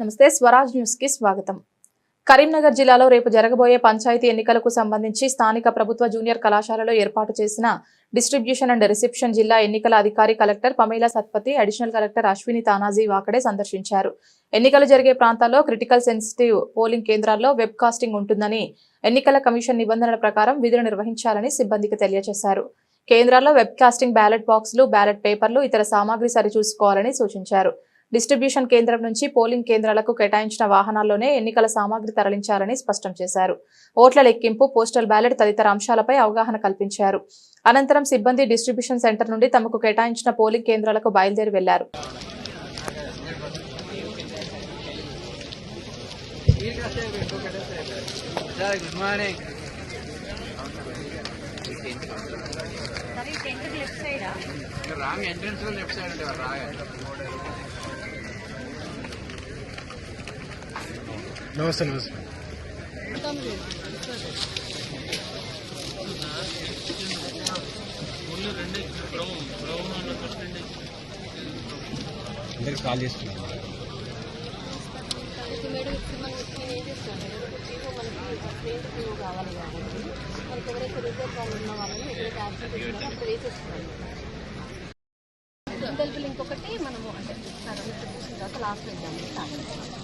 నమస్తే స్వరాజ్ న్యూస్కి స్వాగతం. కరీంనగర్ జిల్లాలో రేపు జరగబోయే పంచాయతీ ఎన్నికలకు సంబంధించి స్థానిక ప్రభుత్వ జూనియర్ కళాశాలలో ఏర్పాటు చేసిన డిస్ట్రిబ్యూషన్ అండ్ రిసెప్షన్ జిల్లా ఎన్నికల అధికారి collector Pamela Satpathi additional collector Ashwini Tanaji Wakade సందర్శించారు. ఎన్నికలు జరిగే ప్రాంతాల్లో క్రిటికల్ సెన్సిటివ్ పోలింగ్ కేంద్రాల్లో వెబ్ కాస్టింగ్ ఉంటుందని ఎన్నికల కమిషన్ నిబంధనల ప్రకారం విధులు నిర్వహించాలని సిబ్బందికి తెలియజేశారు. కేంద్రాల్లో వెబ్ కాస్టింగ్ బ్యాలెట్ బాక్సులు బ్యాలెట్ పేపర్లు ఇతర సామాగ్రి సరిచూసుకోవాలని సూచించారు. డిస్ట్రిబ్యూషన్ కేంద్రం నుంచి పోలింగ్ కేంద్రాలకు కేటాయించిన వాహనాల్లోనే ఎన్నికల సామాగ్రి తరలించాలని స్పష్టం చేశారు. ఓట్ల లెక్కింపు పోస్టల్ బ్యాలెట్ తదితర అంశాలపై అవగాహన కల్పించారు. అనంతరం సిబ్బంది డిస్ట్రిబ్యూషన్ సెంటర్ నుండి తమకు కేటాయించిన పోలింగ్ కేంద్రాలకు బయలుదేరి వెళ్ళారు. సార్ గుడ్ మార్నింగ్ రాంగ్ ఎంట్రన్స్లో లెఫ్ట్ సైడ్ అంటే రాగా నమస్తే నమస్తే. అందరికి కాల్ చేస్తున్నాను. మేడం మనకి మనకి కావాలి కాబట్టి మనకు ఎవరైతే రిజర్వ్ వాళ్ళు ఉన్న వాళ్ళని ఎక్కడైతే యాక్సిడెంట్ వచ్చిందో అక్కడ వేసేస్తున్నాం ఇంకొకటి మనము అంటే సరే చూసిన తర్వాత లాస్ట్ ఎగ్జామ్ స్టార్ట్